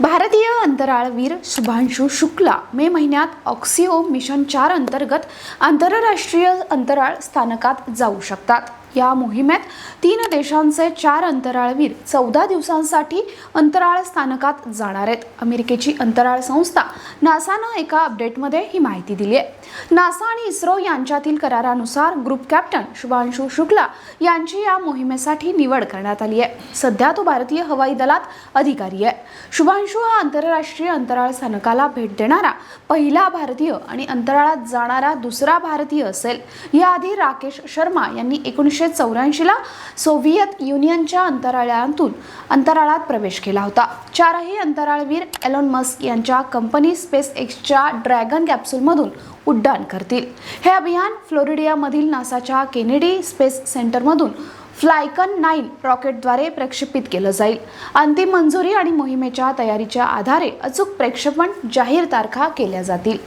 भारतीय अंतराळवीर शुभांशु शुक्ला मे महिन्यात ऑक्सिओ मिशन चार अंतर्गत आंतरराष्ट्रीय अंतराळ स्थानकात जाऊ शकतात. या मोहिमेत तीन देशांचे चार अंतराळवीर चौदा दिवसांसाठी अंतराळ स्थानकात जाणार आहेत. अमेरिकेची अंतराळ संस्था नासानं एका अपडेटमध्ये ही माहिती दिली आहे. नासा आणि इस्रो यांच्यातील करारानुसार ग्रुप कॅप्टन शुभांशु शुक्ला यांची या मोहिमेसाठी निवड करण्यात आली आहे. सध्या तो भारतीय हवाई दलात अधिकारी आहे. शुभांशु हा आंतरराष्ट्रीय अंतराळ स्थानकाला भेट देणारा पहिला भारतीय आणि अंतराळात जाणारा दुसरा भारतीय असेल. याआधी राकेश शर्मा यांनी एकोणीसशे चौऱ्याऐंशीला सोव्हिएत युनियनच्या अंतराळातून अंतराळात प्रवेश केला होता. चारही अंतराळवीर एलॉन मस्क यांच्या कंपनी स्पेस एक्सच्या ड्रॅगन कॅप्सूलमधून उड्डाण करतील. हे अभियान फ्लोरिडियामधील नासाच्या केनेडी स्पेस सेंटरमधून फ्लायकन नाईन रॉकेटद्वारे प्रक्षेपित केलं जाईल. अंतिम मंजुरी आणि मोहिमेच्या तयारीच्या आधारे अचूक प्रक्षेपण जाहीर तारखा केल्या जातील.